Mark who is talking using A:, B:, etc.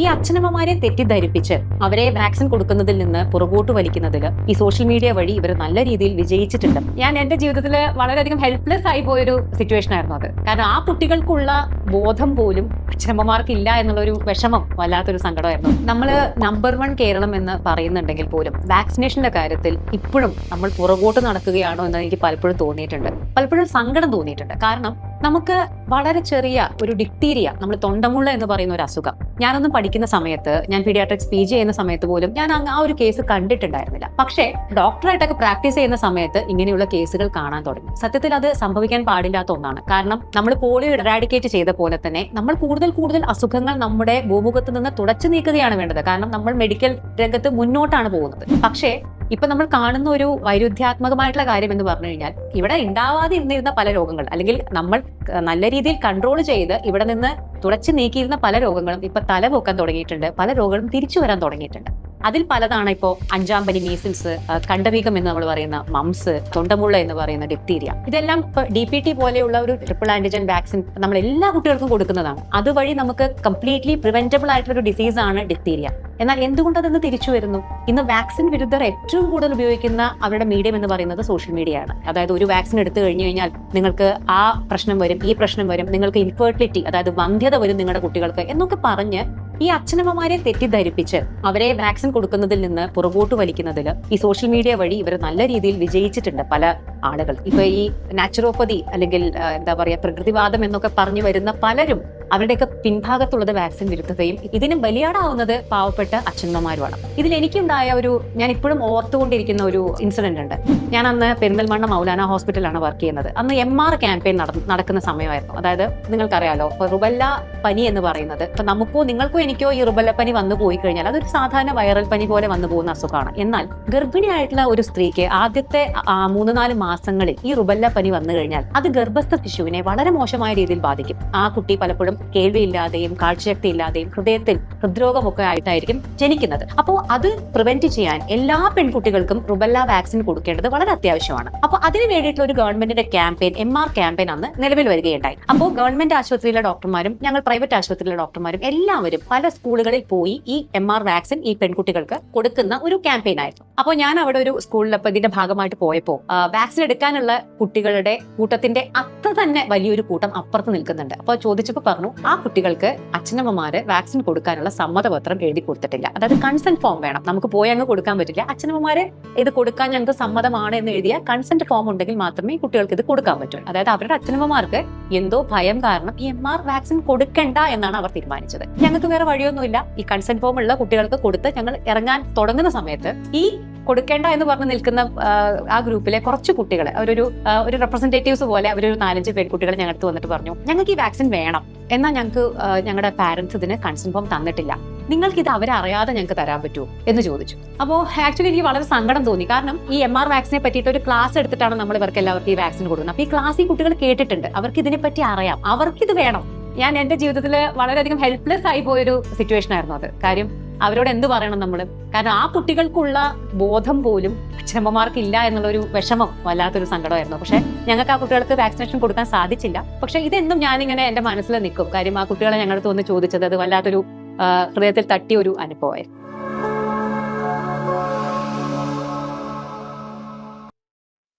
A: ഈ അച്ഛനമ്മമാരെ തെറ്റിദ്ധരിപ്പിച്ച് അവരെ വാക്സിൻ കൊടുക്കുന്നതിൽ നിന്ന് പുറകോട്ട് വലിക്കുന്നതിൽ ഈ സോഷ്യൽ മീഡിയ വഴി ഇവർ നല്ല രീതിയിൽ വിജയിച്ചിട്ടുണ്ട്. ഞാൻ എന്റെ ജീവിതത്തിൽ വളരെയധികം ഹെൽപ്ലെസ് ആയി പോയൊരു സിറ്റുവേഷൻ ആയിരുന്നു അത്. കാരണം ആ കുട്ടികൾക്കുള്ള ബോധം പോലും അച്ഛനമ്മമാർക്ക് ഇല്ല എന്നുള്ളൊരു വിഷമം വല്ലാത്തൊരു സങ്കടമായിരുന്നു. നമ്മൾ നമ്പർ വൺ കേരളം എന്ന് പറയുന്നുണ്ടെങ്കിൽ പോലും വാക്സിനേഷന്റെ കാര്യത്തിൽ ഇപ്പോഴും നമ്മൾ പുറകോട്ട് നടക്കുകയാണോ എന്ന് എനിക്ക് പലപ്പോഴും തോന്നിയിട്ടുണ്ട്. പലപ്പോഴും സങ്കടം തോന്നിയിട്ടുണ്ട്. കാരണം നമുക്ക് വളരെ ചെറിയ ഒരു ഡിക്ടീരിയ നമ്മൾ തൊണ്ടമുള്ള എന്ന് പറയുന്ന ഒരു അസുഖം. ഞാനൊന്നും പഠിക്കുന്ന സമയത്ത് ഞാൻ പീഡിയാട്രിക്സ് പി ജി ചെയ്യുന്ന സമയത്ത് പോലും ഞാൻ ആ ഒരു കേസ് കണ്ടിട്ടുണ്ടായിരുന്നില്ല. പക്ഷേ ഡോക്ടറായിട്ടൊക്കെ പ്രാക്ടീസ് ചെയ്യുന്ന സമയത്ത് ഇങ്ങനെയുള്ള കേസുകൾ കാണാൻ തുടങ്ങി. സത്യത്തിൽ അത് സംഭവിക്കാൻ പാടില്ലാത്ത ഒന്നാണ്. കാരണം നമ്മൾ പോളിയോ ഇറാഡിക്കേറ്റ് ചെയ്ത പോലെ തന്നെ നമ്മൾ കൂടുതൽ കൂടുതൽ അസുഖങ്ങൾ നമ്മുടെ ഭൂമുഖത്ത് നിന്ന് തുടച്ചു നീക്കുകയാണ് വേണ്ടത്. കാരണം നമ്മൾ മെഡിക്കൽ രംഗത്ത് മുന്നോട്ടാണ് പോകുന്നത്. പക്ഷേ ഇപ്പൊ നമ്മൾ കാണുന്ന ഒരു വൈരുദ്ധ്യാത്മകമായിട്ടുള്ള കാര്യം എന്ന് പറഞ്ഞു കഴിഞ്ഞാൽ ഇവിടെ ഉണ്ടാവാതെ ഇരുന്നിരുന്ന പല രോഗങ്ങൾ അല്ലെങ്കിൽ നമ്മൾ നല്ല രീതിയിൽ കൺട്രോൾ ചെയ്ത് ഇവിടെ നിന്ന് തുടച്ചു നീക്കിയിരുന്ന പല രോഗങ്ങളും ഇപ്പൊ തലപൊക്കാൻ തുടങ്ങിയിട്ടുണ്ട് പല രോഗങ്ങളും തിരിച്ചു വരാൻ തുടങ്ങിയിട്ടുണ്ട്. അതിൽ പലതാണ് ഇപ്പോൾ അഞ്ചാം പനി മീസിൽസ് കണ്ടവീകം എന്ന് നമ്മൾ പറയുന്ന മംസ് തൊണ്ടമുള്ള എന്ന് പറയുന്ന ഡിപ്തീരിയ ഇതെല്ലാം ഡി പി ടി പോലെയുള്ള ഒരു ട്രിപ്പിൾ ആന്റിജൻ വാക്സിൻ നമ്മൾ എല്ലാ കുട്ടികൾക്കും കൊടുക്കുന്നതാണ്. അതുവഴി നമുക്ക് കംപ്ലീറ്റ്ലി പ്രിവെന്റബിൾ ആയിട്ടുള്ള ഒരു ഡിസീസ് ആണ് ഡിപ്തീരിയ എന്നാൽ എന്തുകൊണ്ട് അതെന്ന് തിരിച്ചു വരുന്നു? ഇന്ന് വാക്സിൻ വിരുദ്ധർ ഏറ്റവും കൂടുതൽ ഉപയോഗിക്കുന്ന അവരുടെ മീഡിയം എന്ന് പറയുന്നത് സോഷ്യൽ മീഡിയ ആണ്. അതായത് ഒരു വാക്സിൻ എടുത്തു കഴിഞ്ഞു കഴിഞ്ഞാൽ നിങ്ങൾക്ക് ആ പ്രശ്നം വരും ഈ പ്രശ്നം വരും നിങ്ങൾക്ക് ഇൻഫെർട്ടിലിറ്റി അതായത് വന്ധ്യത വരും നിങ്ങളുടെ കുട്ടികൾക്ക് എന്നൊക്കെ പറഞ്ഞ് ഈ അച്ഛനമ്മമാരെ തെറ്റിദ്ധരിപ്പിച്ച് അവരെ വാക്സിൻ കൊടുക്കുന്നതിൽ നിന്ന് പുറകോട്ട് വലിക്കുന്നതിൽ ഈ സോഷ്യൽ മീഡിയ വഴി ഇവർ നല്ല രീതിയിൽ വിജയിച്ചിട്ടുണ്ട് പല ആളുകൾ. ഇപ്പൊ ഈ നാച്ചുറോപ്പതി അല്ലെങ്കിൽ എന്താ പറയാ പ്രകൃതിവാദം എന്നൊക്കെ പറഞ്ഞു വരുന്ന പലരും അവരുടെയൊക്കെ പിൻഭാഗത്തുള്ളത് വാക്സിൻ വിരുദ്ധതയും ഇതിന് ബലിയാടാവുന്നത് പാവപ്പെട്ട അച്ഛനമ്മമാരുമാണ്. ഇതിൽ എനിക്കുണ്ടായ ഒരു ഞാൻ ഇപ്പോഴും ഓർത്തുകൊണ്ടിരിക്കുന്ന ഒരു ഇൻസിഡന്റ് ഉണ്ട്. ഞാൻ അന്ന് പെരിന്തൽമണ്ണ മൗലാന ഹോസ്പിറ്റലാണ് വർക്ക് ചെയ്യുന്നത്. അന്ന് എം ആർ ക്യാമ്പയിൻ നടക്കുന്ന സമയമായിരുന്നു. അതായത് നിങ്ങൾക്കറിയാലോ റുബല്ല പനി എന്ന് പറയുന്നത്. ഇപ്പൊ നമുക്കോ നിങ്ങൾക്കോ എനിക്കോ ഈ റുബല്ല പനി വന്നു പോയി കഴിഞ്ഞാൽ അതൊരു സാധാരണ വൈറൽ പനി പോലെ വന്നു പോകുന്ന അസുഖമാണ്. എന്നാൽ ഗർഭിണിയായിട്ടുള്ള ഒരു സ്ത്രീക്ക് ആദ്യത്തെ മൂന്ന് നാല് മാസങ്ങളിൽ ഈ റുബല്ല പനി വന്നു കഴിഞ്ഞാൽ അത് ഗർഭസ്ഥ ശിശുവിനെ വളരെ മോശമായ രീതിയിൽ ബാധിക്കും. ആ കുട്ടി പലപ്പോഴും കേൾവിയില്ലാതെയും കാഴ്ചശക്തി ഇല്ലാതെയും ഹൃദയത്തിൽ ഹൃദ്രോഗമൊക്കെ ആയിട്ടായിരിക്കും ജനിക്കുന്നത്. അപ്പോൾ അത് പ്രിവെന്റ് ചെയ്യാൻ എല്ലാ പെൺകുട്ടികൾക്കും റുബല്ല വാക്സിൻ കൊടുക്കേണ്ടത് വളരെ അത്യാവശ്യമാണ്. അപ്പോൾ അതിന് വേണ്ടിയിട്ടുള്ള ഒരു ഗവൺമെന്റിന്റെ ക്യാമ്പയിൻ എം ആർ ക്യാമ്പയിൻ അന്ന് നിലവിൽ വരികയുണ്ടായി. അപ്പോൾ ഗവൺമെന്റ് ആശുപത്രിയിലെ ഡോക്ടർമാരും ഞങ്ങൾ പ്രൈവറ്റ് ആശുപത്രിയിലെ ഡോക്ടർമാരും എല്ലാവരും പല സ്കൂളുകളിൽ പോയി ഈ എം ആർ വാക്സിൻ ഈ പെൺകുട്ടികൾക്ക് കൊടുക്കുന്ന ഒരു ക്യാമ്പയിൻ ആയിരുന്നു. അപ്പോൾ ഞാൻ അവിടെ ഒരു സ്കൂളിൽ അപ്പോൾ ഇതിന്റെ ഭാഗമായിട്ട് പോയപ്പോൾ വാക്സിൻ എടുക്കാനുള്ള കുട്ടികളുടെ കൂട്ടത്തിന്റെ അത്ര തന്നെ വലിയൊരു കൂട്ടം അപ്പുറത്ത് നിൽക്കുന്നുണ്ട്. അപ്പോൾ ചോദിച്ചപ്പോൾ പറഞ്ഞു ആ കുട്ടികൾക്ക് അച്ഛനമ്മമാര് വാക്സിൻ കൊടുക്കാനുള്ള സമ്മതപത്രം എഴുതി കൊടുത്തിട്ടില്ല. അതായത് കൺസെന്റ് ഫോം വേണം. നമുക്ക് പോയി അങ്ങ് കൊടുക്കാൻ പറ്റില്ല. അച്ഛനമ്മമാര് ഇത് കൊടുക്കാൻ ഞങ്ങൾക്ക് സമ്മതമാണ് എന്ന് എഴുതിയ കൺസെന്റ് ഫോം ഉണ്ടെങ്കിൽ മാത്രമേ കുട്ടികൾക്ക് ഇത് കൊടുക്കാൻ പറ്റൂ. അതായത് അവരുടെ അച്ഛനമ്മമാർക്ക് എന്തോ ഭയം കാരണം ഈ എം ആർ വാക്സിൻ കൊടുക്കണ്ട എന്നാണ് അവർ തീരുമാനിച്ചത്. ഞങ്ങൾക്ക് വേറെ വഴിയൊന്നുമില്ല. ഈ കൺസെന്റ് ഫോം ഉള്ള കുട്ടികൾക്ക് കൊടുത്ത് ഞങ്ങൾ ഇറങ്ങാൻ തുടങ്ങുന്ന സമയത്ത് ഈ കൊടുക്കേണ്ട എന്ന് പറഞ്ഞ് നിൽക്കുന്ന ആ, ഗ്രൂപ്പിലെ കുറച്ച് കുട്ടികൾ അവരൊരു ഒരു റെപ്രസെന്റേറ്റീവ്സ് പോലെ അവരൊരു നാലഞ്ച് പെൺകുട്ടികൾ ഞങ്ങൾക്ക് വന്നിട്ട് പറഞ്ഞു ഞങ്ങൾക്ക് ഈ വാക്സിൻ വേണം. എന്നാൽ ഞങ്ങൾക്ക് ഞങ്ങളുടെ പാരന്റ്സ് ഇതിന് കൺസെന്റ് ഫോം തന്നിട്ടില്ല. നിങ്ങൾക്ക് ഇത് അവരറിയാതെ ഞങ്ങൾക്ക് തരാൻ പറ്റുമോ എന്ന് ചോദിച്ചു. അപ്പോൾ ആക്ച്വലി എനിക്ക് വളരെ സങ്കടം തോന്നി. കാരണം ഈ എം ആർ വാക്സിനെ പറ്റിയിട്ട് ഒരു ക്ലാസ് എടുത്തിട്ടാണ് നമ്മൾ ഇവർക്ക് എല്ലാവർക്കും ഈ വാക്സിൻ കൊടുക്കുന്നത്. അപ്പോൾ ഈ ക്ലാസ് ഈ കുട്ടികൾ കേട്ടിട്ടുണ്ട്. അവർക്ക് ഇതിനെപ്പറ്റി അറിയാം. അവർക്ക് ഇത് വേണം. ഞാൻ എന്റെ ജീവിതത്തിൽ വളരെയധികം ഹെൽപ്ലെസ് ആയി പോയൊരു സിറ്റുവേഷൻ ആയിരുന്നു അത്. കാര്യം അവരോട് എന്ത് പറയണം നമ്മൾ കാരണം ആ കുട്ടികൾക്കുള്ള ബോധം പോലും അച്ഛനമ്മമാർക്ക് ഇല്ല എന്നുള്ള ഒരു വിഷമം വല്ലാത്തൊരു സങ്കടമായിരുന്നു. പക്ഷെ ഞങ്ങൾക്ക് ആ കുട്ടികൾക്ക് വാക്സിനേഷൻ കൊടുക്കാൻ സാധിച്ചില്ല. പക്ഷെ ഇതെന്നും ഞാനിങ്ങനെ എന്റെ മനസ്സിൽ നിൽക്കും. കാര്യം ആ കുട്ടികളെ ഞങ്ങളുടെ തോന്നി ചോദിച്ചത് അത് വല്ലാത്തൊരു ഹൃദയത്തിൽ തട്ടിയ ഒരു അനുഭവമായിരുന്നു.